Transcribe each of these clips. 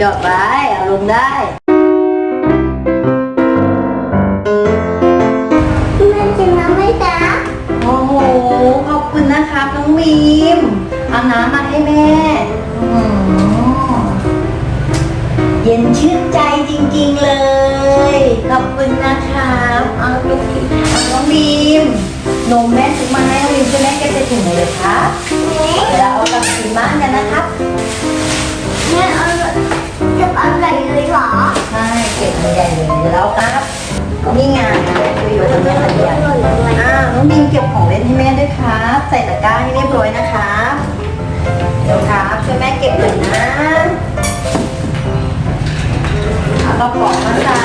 จอบไว้เอาลงได้แม่กินน้ำไหมจ๊ะโอ้โห ขอบคุณนะครับน้องบีมเอาน้ำมาให้แม่อื้อหือเย็นชื่นใจจริงๆเลย ขอบคุณนะครับเอาลูกเอาน้ ช่เก็บมันใหญ่เลยเดี๋ยวครับนี่ไงคุยอยู่กับแม่คนเดียวอ้าน้องบีมเก็บของเล่นให้แม่ด้วยครับ ใส่ตะกร้าให้เรียบร้อยนะครับ เดี๋ยวครับช่วยแม่เก็บหน่อยนะเอากระป๋องมาใส่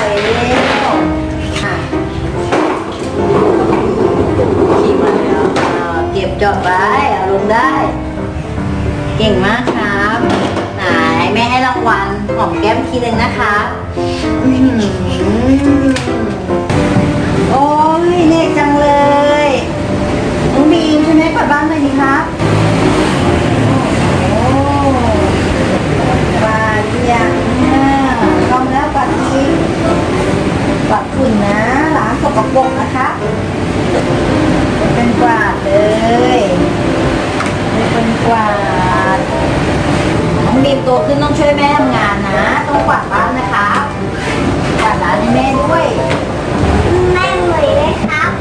ขีดมาแล้วอ่าเก็บจอดไว้เอาลงได้ เก่งมากครั หอมแก้มทีหนึ่งนะคะอื้อหือโอ้ยเด็กจังเลยน้องบีมช่ไหมเปิดบ้านเลยดีครับโอ้ปาดยังอะลองแล้วปัดทีปัดฝุ่นนะล้างสกปรกนะคะ เป็นกวาดเลยเป็นกวาด บีมโตขึ้นต้องช่วยแม่ทำงานนะ ต้องกวาดบ้านนะคะกวาดร้านให้แม่ด้วย แม่เหนื่อยไหมครับ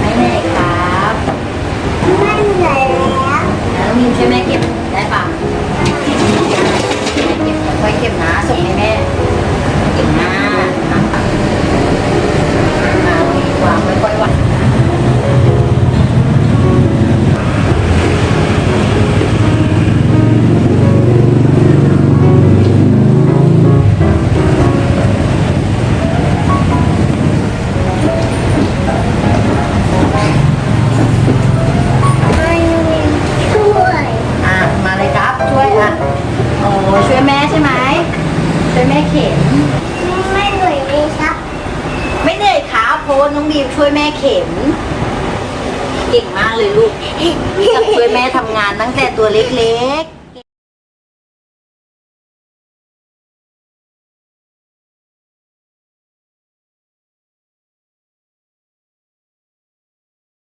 ไม่เหนื่อยครับแม่เหนื่อยแล้วแล้วน้องบีมช่วยแม่เก็บได้ปะแม่เก็บไว้เก็บนะส่งให้แม่ อะโอ้ช่วยแม่ใช่ไหมช่วยแม่เข็น ไม่เหนื่อยไหมครับ ไม่เหนื่อยครับเพราะว่าน้องบีมช่วยแม่เข็น เก่งมากเลยลูกรู้จักช่วยแม่ทำงานตั้งแต่ตัวเล็ก